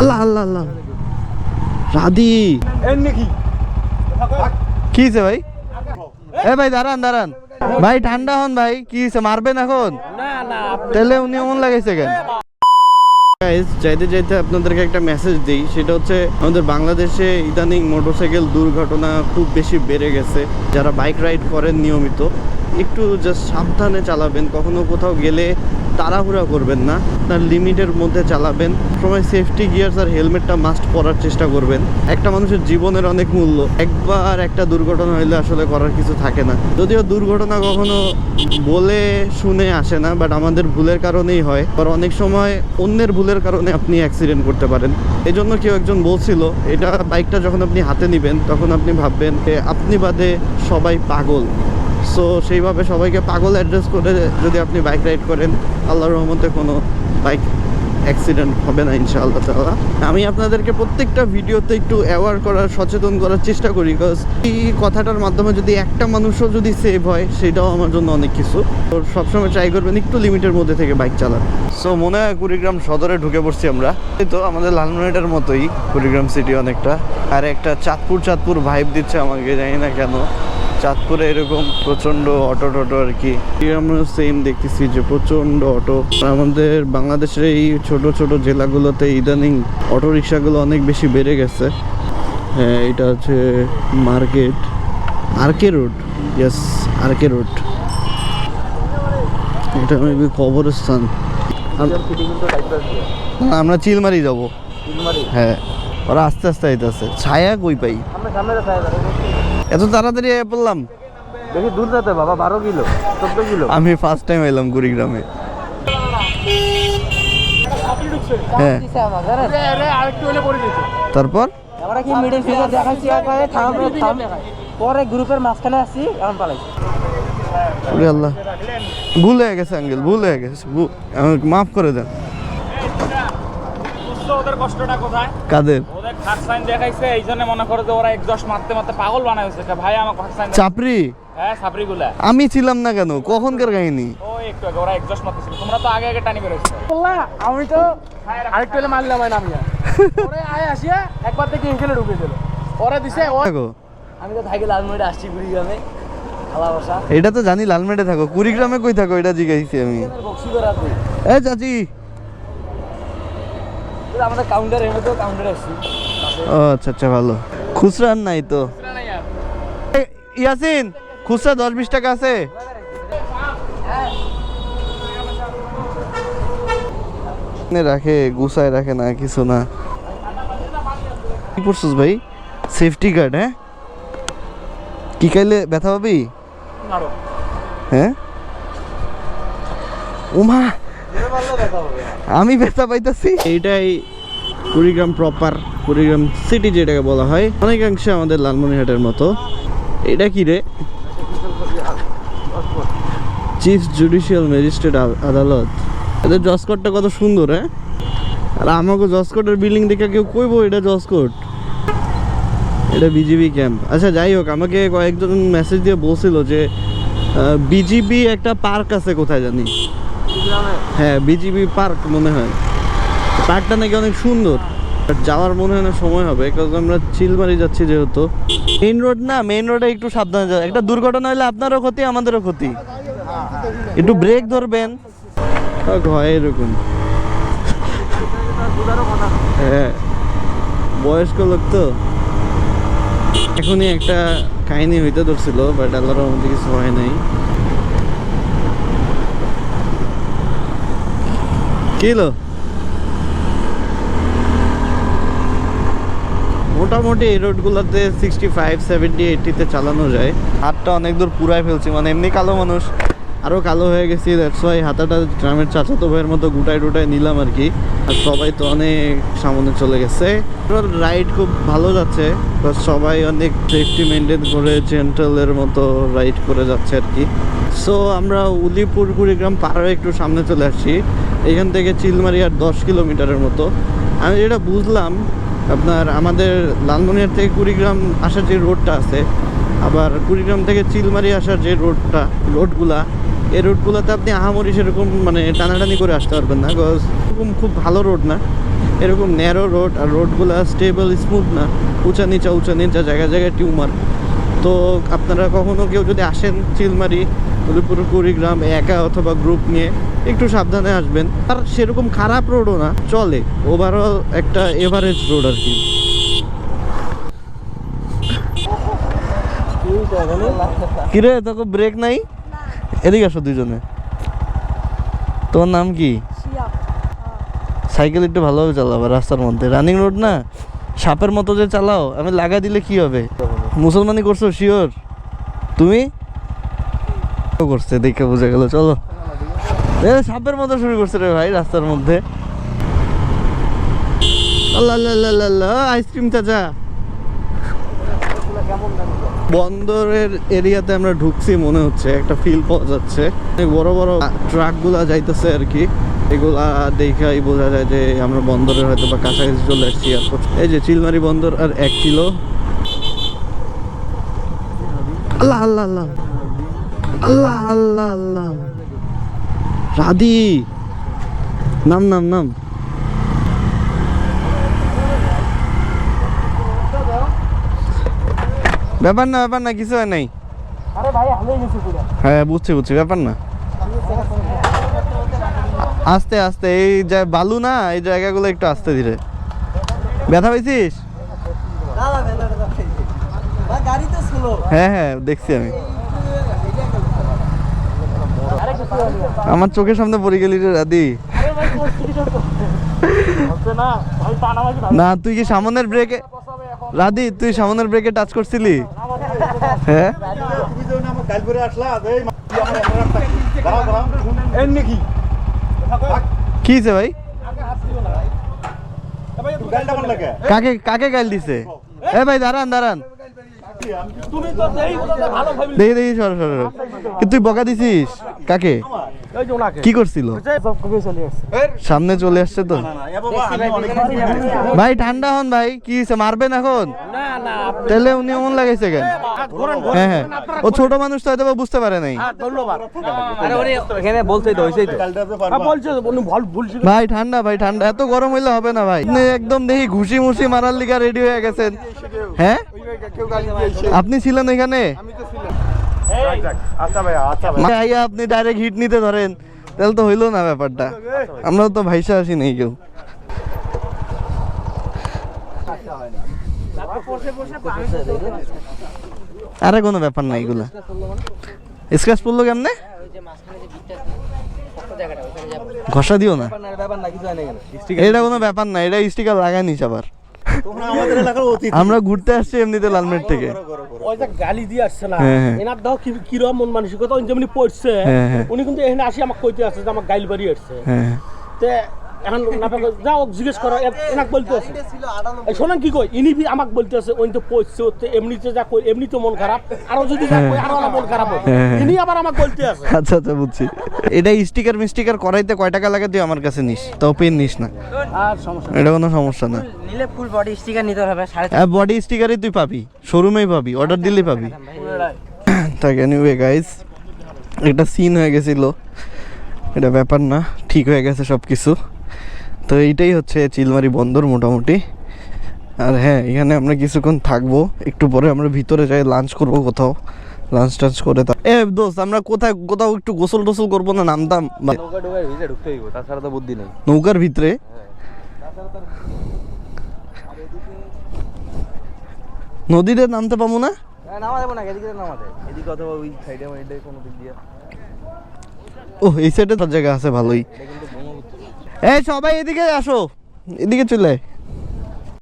আল্লাহ আল্লাহ আল্লাহ। রাদি কি হয়েছে ভাই? এ ভাই, দাঁড়ান দাঁড়ান। ভাই, ঠান্ডা হন ভাই, কি হয়েছে মারবেন এখন? তাহলে উনি এমন লাগাইছে কেন? চাইতে চাইতে আপনাদেরকে একটা মেসেজ দিই, সেটা হচ্ছে আমাদের বাংলাদেশে ইদানিং মোটরসাইকেল দুর্ঘটনা খুব বেশি বেড়ে গেছে, যারা বাইক রাইড করেন নিয়মিত। একটু জাস্ট সাবধানে চালাবেন, কখনো কোথাও গেলে তাড়াহুড়া করবেন না, তার লিমিটের মধ্যে চালাবেন। সময় সেফটি গিয়ার্স আর হেলমেটটা মাস্ট পরার চেষ্টা করবেন। একটা মানুষের জীবনের অনেক মূল্য, একবার একটা দুর্ঘটনা হইলে আসলে করার কিছু থাকে না। যদিও দুর্ঘটনা কখনো বলে শুনে আসে না বাট আমাদের ভুলের কারণেই হয়। আর অনেক সময় অন্যের ভুলের কারণে আপনি অ্যাক্সিডেন্ট করতে পারেন। এই জন্য কেউ একজন বলছিল, এটা বাইকটা যখন আপনি হাতে নেবেন, তখন আপনি ভাববেন যে আপনি বাদে সবাই পাগল। সো সেইভাবে সবাইকে পাগল অ্যাড্রেস করে যদি আপনি বাইক রাইড করেন, আল্লাহর রহমতে কোনো বাইক অ্যাক্সিডেন্ট হবে না ইনশাআল্লাহ তাআলা। আমি আপনাদেরকে প্রত্যেকটা ভিডিওতে একটু অ্যাওয়ার করার, সচেতন করার চেষ্টা করি বিকজ এই কথাটার মাধ্যমে যদি একটা মানুষও যদি সেভ হয়, সেটাও আমার জন্য অনেক কিছু। তো সবসময় ট্রাই করবেন একটু লিমিটের মধ্যে থেকে বাইক চালান। সো মনে হয় কুড়িগ্রাম সদরে ঢুকে পড়ছি আমরা। তো আমাদের লালমনিটার মতোই কুড়িগ্রাম সিটি অনেকটা। আর একটা চাঁদপুর চাঁদপুর ভাইব দিচ্ছে আমাকে, জানি না কেন। চাঁদপুরে এরকম প্রচণ্ড অটো টটো আর কি। আমরা সেম দেখতেছি যে প্রচণ্ড অটো। আমাদের বাংলাদেশের এই ছোট ছোট জেলাগুলোতে ইদানিং অটো রিক্সাগুলো অনেক বেশি বেড়ে গেছে। হ্যাঁ এটা হচ্ছে market. R K road yes R K road. এটা মেবি কবরস্থান। আম- আমরা চিলমারি যাব। হ্যাঁ ওরা আস্তে আস্তে আইতেছে। ছায়া কই পাই। এত তাড়াতাড়ি পড়লাম। বেশি দূর যেতে বাবা বারো কিলো চোদ্দ কিলো। আমি ফার্স্ট টাইম এলাম কুড়িগ্রামে। হ্যাঁ। তারপর? আমরা কি মিডিল ফিগার দেখাচ্ছি একবারে থাম থাম পরে গ্রুপের মাঝখানে আসছি এখন পালাইছি। আল্লাহ। ভুল হয়ে গেছে আঙ্কেল ভুল হয়ে গেছে মাফ করে দেন। বুঝছ ওদের কষ্টটা কোথায়? কাদের? ওদের খাট সাইন দেখাইছে এই জন্য মনে করে যে ওরা একজশ মারতে মারতে পাগল বানাইছে। তা ভাই আমাকে খাট সাইন চাপরি হ্যাঁ সাবরি গুলা আমি ছিলাম না কেন? কখনকার কাহিনী? ও একটু আগে ওরা একজশ মারতেছিল। তোমরা তো আগে আগে টানি বেরোছো আমি তো আরেকটু এলে মারলাম হয় নামিয়া পরে আয় আসিয়া একবার থেকে ইনখেলে ঢুকে দিল পরে দিছে ও দেখো আমি তো থাকি লালমনিটা আসছি কুড়িগ্রামে। এটা তো জানি লালমেটে থাকো। কুড়িগ্রামে কই থাকো? এটা জিজ্ঞাসি আমি। এ চাচি আমাদের কাউন্টার এমনি তো কাউন্টার আসছি। ও আচ্ছা আচ্ছা ভালো। খুচরা আর নাই তো? ইয়াসিন খুচরা দশ বিশ টাকা আছে? রাখে গুছায় রাখে না কিছু না। কি করছিস ভাই? সেফটি গার্ড হ্যাঁ? কি খাইলে ব্যথা পাবি? হ্যাঁ? উমা! আমি ব্যথা পাইতাছি। এইটাই কুড়িগ্রাম প্রপার কুড়িগ্রাম সিটি যেটাকে বলা হয়। অনেকাংশে আমাদের লালমনিহাটের মতো। এটা কি রে? চিফ জুডিশিয়াল ম্যাজিস্ট্রেট আদালত। এদের জসকোটটা কত সুন্দর হ্যাঁ? আর আমাকে জসকোটের বিল্ডিং দেখে কেউ কইব এটা জসকোট এটা বিজিবি ক্যাম্প আচ্ছা যাই হোক, আমাকে কয়েকজন মেসেজ দিয়ে বলছিল যে বিজিবি একটা পার্ক আছে কোথায় জানি হ্যাঁ বিজিবি পার্ক মনে হয়। পার্কটা নাকি অনেক সুন্দর। যাওয়ার মনে হয় না সময় হবে কারণ আমরা চিলমারি যাচ্ছি যেহেতু। মেইন রোড না মেইন রোডে একটু সাবধানে যাও একটা দুর্ঘটনা হলে আপনারও ক্ষতি আমাদেরও ক্ষতি। একটু ব্রেক ধরবেন। হয় এরকম। হ্যাঁ বয়স্ক লোক তো। এখনই একটা কাহিনী হইতে ধরছিল বাট আল্লাহর মধ্যে কিছু হয় নাই। কি হলো মোটামুটি এই রোডগুলোতে সিক্সটি ফাইভ সেভেন্টি এইটিতে চালানো যায়। হাতটা অনেক দূর পুরাই ফেলছি মানে এমনি কালো মানুষ। আরও কালো হয়ে গেছি দ্যাটস হাতাটা গ্রামের চাচাতো ভাইয়ের মতো গুটাই টুটাই নিলাম আর কি। আর সবাই তো অনেক সামনে চলে গেছে। এবার রাইড খুব ভালো যাচ্ছে সবাই অনেক সেফটি মেনটেন করে জেন্টালের মতো রাইড করে যাচ্ছে আর কি। সো আমরা উলিপুর কুড়িগ্রাম হয়ে একটু সামনে চলে আসছি। এখান থেকে চিলমারি আর দশ কিলোমিটারের মতো। আমি যেটা বুঝলাম, আপনার আমাদের লালমনিয়ার থেকে কুড়িগ্রাম আসার যে রোডটা আছে, আবার কুড়িগ্রাম থেকে চিলমারি আসার যে রোডটা, রোডগুলা, এই রোডগুলোতে আপনি আহামরি সেরকম মানে টানাটানি করে আসতে পারবেন না বিকজ এরকম খুব ভালো রোড না। এরকম ন্যারো রোড আর রোডগুলো স্টেবল স্মুথ না। উঁচা নিচা উঁচা নিচা, জায়গায় জায়গায় টিউমার। তো আপনারা কখনো কেউ যদি আসেন চিলমারি উদয়পুর কুড়িগ্রাম একা অথবা গ্রুপ নিয়ে একটু সাবধানে আসবেন। আর সেরকম খারাপ রোডও না চলে। ওভারঅল একটা এভারেজ রোড আর কি। কিরে তোকে ব্রেক নাই? এদিকে আসো দুজনে তোমার নাম কি? সাইকেল একটু ভালোভাবে চালাবো রাস্তার মধ্যে। রানিং রোড না? সাপের মতো যে চালাও আমি লাগা দিলে কি হবে? মুসলমানি করছ শিওর তুমি? করছে, দেখে বোঝা গেল, চলো। সাপের মতো শুরু করছে রে ভাই রাস্তার মধ্যে। আইসক্রিম চাচা। বন্দরের এরিয়াতে আমরা ঢুকছি মনে হচ্ছে, একটা ফিল পাওয়া যাচ্ছে। বড় বড় ট্রাকগুলা যাইতেছে আর কি। এগুলা দেখাই বোঝা যায় যে আমরা বন্দরের হয়তো বা কাছাকাছি চলে আসছি। এই যে চিলমারি বন্দর আর এক কিলো। আল্লাহ আল্লাহ আল্লাহ। আল্লাহ আল্লাহ আল্লাহ। রাধি। নাম নাম নাম। ব্যাপার না ব্যাপার না কিছু হয় নাই। হ্যাঁ বুঝছি বুঝছি ব্যাপার না। আস্তে আস্তে এই যে বালু না এই জায়গাগুলো একটু আস্তে ধীরে। ব্যথা পেয়েছিস হ্যাঁ হ্যাঁ দেখছি আমি। আমার চোখের সামনে পড়ে গেলি রে হচ্ছে না, তুই কি সামনের ব্রেকে রাদি তুই সামনের ব্রেকে টাচ করছিলি? হ্যাঁ? ভাই? কাকে কাকে গাল দিছে? এ ভাই, দাঁড়ান দাঁড়ান। দেখি দেখি সর সর তুই বকা দিছিস? কাকে? কি করছিল? সব কবে চলে আসছে। সামনে চলে আসছে তো? ভাই ঠান্ডা হন ভাই কি মারবেন এখন? না না তাহলে উনি অমন লাগাইছে কেন? হ্যাঁ হ্যাঁ। ও ছোট মানুষ তো হয়তো বুঝতে পারে নাই। ধন্যবাদ। আরে ওরে এখানে বলতেই তো হইছেই তো। বলছে উনি ভুল ভুলছিল ভাই ঠান্ডা ভাই ঠান্ডা। এত গরম হইলে হবে না ভাই। একদম দেখি ঘুষি মুষি মারার লিগা রেডি হয়ে গেছেন। হ্যাঁ? আপনি ছিলেন এখানে? মাথায় আইয়া আপনি ডাইরেক্ট হিট নিতে ধরেন। তাহলে তো হইল না ব্যাপারটা। আমরা তো ভাইসা আসি নেই কেউ। আরে কোনো ব্যাপার নাই এগুলা। স্ক্র্যাচ পড়ল কেমনে? ঘষা দিও না। ব্যাপার না কিছু না এখানে। এটা কোনো ব্যাপার না এটা স্টিকার লাগানিস আবার। আমরা ঘুরতে আসছি এমনিতে লালমেট থেকে। ওই যে গালি দিয়ে আসছে না? হ্যাঁ, হ্যাঁ। এনার দাও কি কিরম মন মানসিকতা? উনি যেমনি পড়ছে হ্যাঁ। উনি কিন্তু এখানে আসি আমাকে কইতে আসছে যে আমার গাইল বাড়ি আসছে। হ্যাঁ। তে এখন না পারলে যাও জিজ্ঞেস করো এনাক বলতে আছে। শোনেন কি কই ইনি বি আমাকে বলতে আছে ওই তো পড়ছে ওতে এমনিতে যা কই এমনি তো মন খারাপ। আরও যদি যা কই আরও আমার মন খারাপ হবে। হ্যাঁ, হ্যাঁ। ইনি আবার আমাকে বলতে আছে। আচ্ছা আচ্ছা বুঝছি। এটা স্টিকার মিস্টিকার করাইতে কয় টাকা লাগে তুই আমার কাছে নিস? তাও পেন নিস না। আর সমস্যা এটা কোনো সমস্যা না। নিলে ফুল বডি স্টিকার নিতে হবে সাড়ে বডি স্টিকারই তুই পাবি। শোরুমেই পাবি অর্ডার দিলেই পাবি। তাই এনিওয়ে গাইস একটা সিন হয়ে গেছিল। এটা ব্যাপার না ঠিক হয়ে গেছে সব কিছু তো এইটাই হচ্ছে চিলমারি বন্দর মোটামুটি। আর হ্যাঁ এখানে আমরা কিছুক্ষণ থাকব। একটু পরে আমরা ভিতরে যাই লাঞ্চ করব কোথাও। লাঞ্চ টাঞ্চ করে তা- এ দোস্ত আমরা কোথায় কোথাও একটু গোসল টোসল করব না নামতাম? তাছাড়া তো বুদ্ধি নেই। নৌকার ভিতরে? নদীতে নামতে পাবো না? দিয়ে। ও এই সাইডে তার জায়গা আছে ভালোই। এই সবাই এদিকে আসো এদিকে চলে।